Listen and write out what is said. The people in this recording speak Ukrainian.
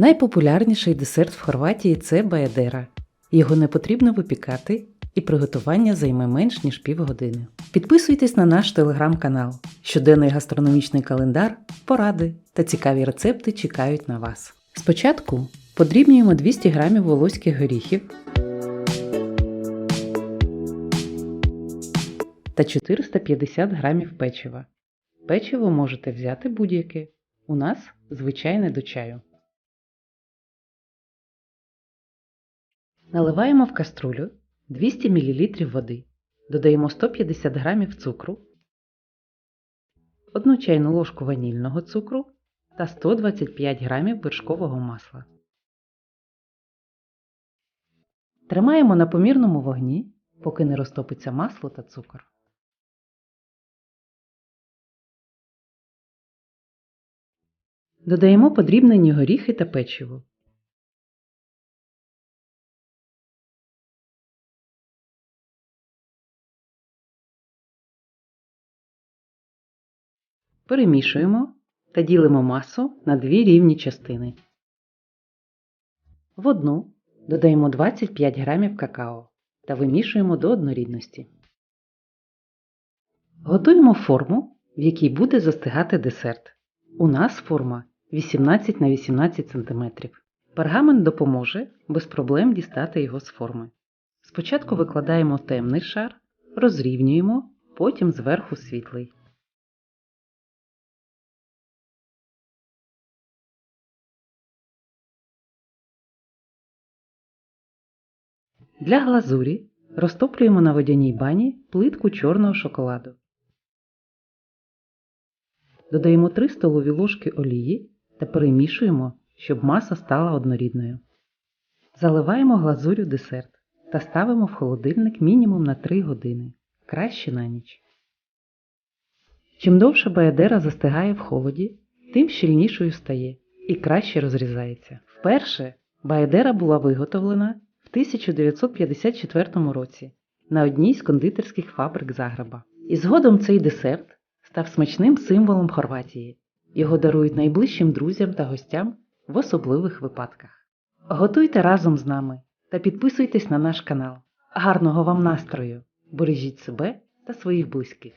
Найпопулярніший десерт в Хорватії це баядера. Його не потрібно випікати, і приготування займе менш ніж півгодини. Підписуйтесь на наш телеграм-канал. Щоденний гастрономічний календар, поради та цікаві рецепти чекають на вас. Спочатку подрібнюємо 200 г волоських горіхів та 450 г печива. Печиво можете взяти будь-яке. У нас звичайне до чаю. Наливаємо в каструлю 200 мл води. Додаємо 150 г цукру, 1 чайну ложку ванільного цукру та 125 г вершкового масла. Тримаємо на помірному вогні, поки не розтопиться масло та цукор. Додаємо подрібнені горіхи та печиво. Перемішуємо та ділимо масу на дві рівні частини. В одну додаємо 25 г какао та вимішуємо до однорідності. Готуємо форму, в якій буде застигати десерт. У нас форма 18 на 18 см. Пергамент допоможе без проблем дістати його з форми. Спочатку викладаємо темний шар, розрівнюємо, потім зверху світлий. Для глазурі розтоплюємо на водяній бані плитку чорного шоколаду. Додаємо 3 столові ложки олії та перемішуємо, щоб маса стала однорідною. Заливаємо глазурю десерт та ставимо в холодильник мінімум на 3 години, краще на ніч. Чим довше баядера застигає в холоді, тим щільнішою стає і краще розрізається. Вперше баядера була виготовлена 1954 році на одній з кондитерських фабрик Загреба. І згодом цей десерт став смачним символом Хорватії. Його дарують найближчим друзям та гостям в особливих випадках. Готуйте разом з нами та підписуйтесь на наш канал. Гарного вам настрою! Бережіть себе та своїх близьких!